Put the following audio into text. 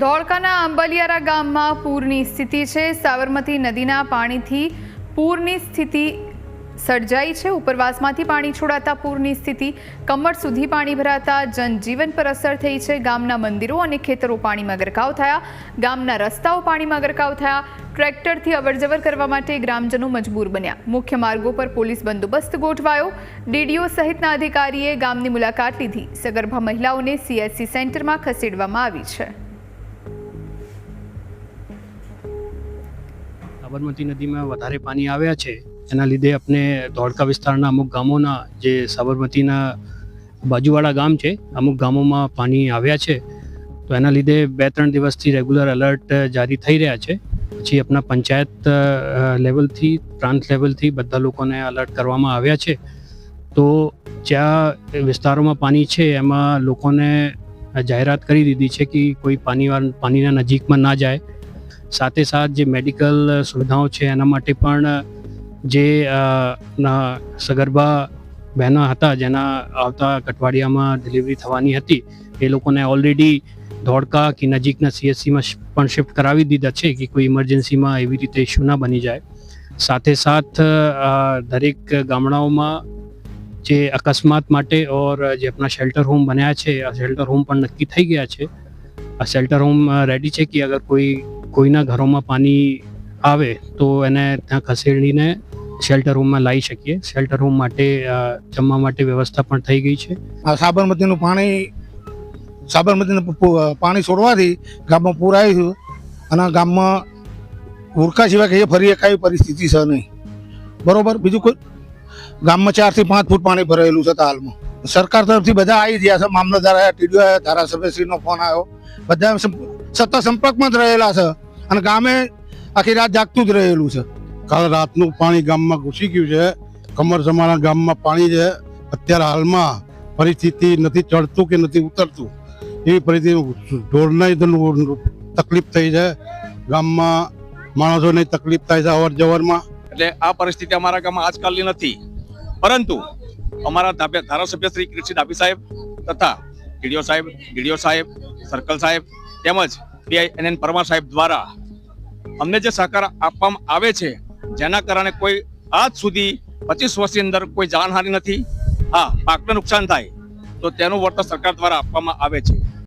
ધોળકાના આંબલિયારા ગામમાં પૂરની સ્થિતિ છે. સાબરમતી નદીના પાણીથી પૂરની સ્થિતિ સર્જાઈ છે. ઉપરવાસમાંથી પાણી છોડાતા પૂરની સ્થિતિ કમર સુધી પાણી ભરાતા જનજીવન પર અસર થઈ છે. ગામના મંદિરો અને ખેતરો પાણીમાં ગરકાવ થયા. ગામના રસ્તાઓ પાણીમાં ગરકાવ થયા. ટ્રેક્ટરથી અવરજવર કરવા માટે ગ્રામજનો મજબૂર બન્યા. મુખ્ય માર્ગો પર પોલીસ બંદોબસ્ત ગોઠવાયો. ડીડીઓ સહિતના અધિકારીએ ગામની મુલાકાત લીધી. સગર્ભા મહિલાઓને સીએસસી સેન્ટરમાં ખસેડવામાં આવી છે. સાબરમતી નદીમાં વધારે પાણી આવ્યા છે, એના લીધે આપણે ધોળકા વિસ્તારના અમુક ગામોના જે સાબરમતીના બાજુવાળા ગામ છે, અમુક ગામોમાં પાણી આવ્યા છે. તો એના લીધે બે ત્રણ દિવસથી રેગ્યુલર એલર્ટ જારી થઈ રહ્યા છે. પછી આપણા પંચાયત લેવલથી, પ્રાંત લેવલથી બધા લોકોને અલર્ટ કરવામાં આવ્યા છે. તો જ્યાં વિસ્તારોમાં પાણી છે, એમાં લોકોને જાહેરાત કરી દીધી છે કે કોઈ પાણીવાર પાણીના નજીકમાં ના જાય. સાથે સાથ જે મેડિકલ સુવિધાઓ છે એના માટે પણ જે સગર્ભા બહેનો હતા, જેના આવતા કટવાડિયામાં ડિલિવરી થવાની હતી, એ લોકોને ઓલરેડી ધોળકા કે નજીકના સીએસસીમાં પણ શિફ્ટ કરાવી દીધા છે કે કોઈ ઇમરજન્સીમાં એવી રીતે ઇસ્યુ ના બની જાય. સાથે સાથ દરેક ગામડાઓમાં જે અકસ્માત માટે ઓર જે આપણા શેલ્ટર હોમ બન્યા છે, આ શેલ્ટર હોમ પણ નક્કી થઈ ગયા છે. આ શેલ્ટર હોમ રેડી છે કે અગર કોઈ કોઈના ઘરોમાં પાણી આવે તો એને ત્યાં ખસેડીને શેલ્ટર રૂમમાં લાવી શકીએ. શેલ્ટર રૂમ માટે જમવા માટે વ્યવસ્થા પણ થઈ ગઈ છે. સાબરમતીનું પાણી સાબરમતીનું પાણી છોડવાથી ગામમાં પૂર આવ્યું અને ગામમાં ઉરકા સિવાય કહીએ ફરી એકાવી પરિસ્થિતિ છે નહીં. બરોબર? બીજું કોઈ? ગામમાં ચારથી પાંચ ફૂટ પાણી ભરાયેલું છે હાલમાં સરકાર તરફથી બધા આવી ગયા છે. મામલતદાર આવ્યા, ટીડીઓ આવ્યા ધારાસભ્યશ્રીનો ફોન આવ્યો. બધા સતત સંપર્કમાં જ રહેલા છે અને ગામે આખી રાત જાગતું જ રહેલું છે. કાલ રાતનું પાણી ગામમાં ઘૂસી ગયું છે. કમર જમાના ગામમાં પાણી છે. અત્યારે હાલમાં પરિસ્થિતિ નથી ચડતું કે નથી ઉતરતું. એવી પરિસ્થિતિ ઢોરના તકલીફ થઈ છે. ગામમાં માણસોને તકલીફ થાય છે અવર જવરમાં એટલે આ પરિસ્થિતિ અમારા ગામમાં આજકાલની નથી. પરંતુ અમારા ધારાસભ્ય શ્રી કૃષિ ડાભી સાહેબ તથા ગીડીઓ સાહેબ ગીડીઓ સાહેબ, સર્કલ સાહેબ તેમજ પીઆઈ પરમાર સાહેબ દ્વારા અમને જે સહકાર આપવામાં આવે છે, જેના કારણે કોઈ આજ સુધી પચીસ વર્ષની અંદર કોઈ જાનહાનિ નથી. હા, પાકને નુકસાન થાય, તો તેનું વળતર સરકાર દ્વારા આપવામાં આવે છે.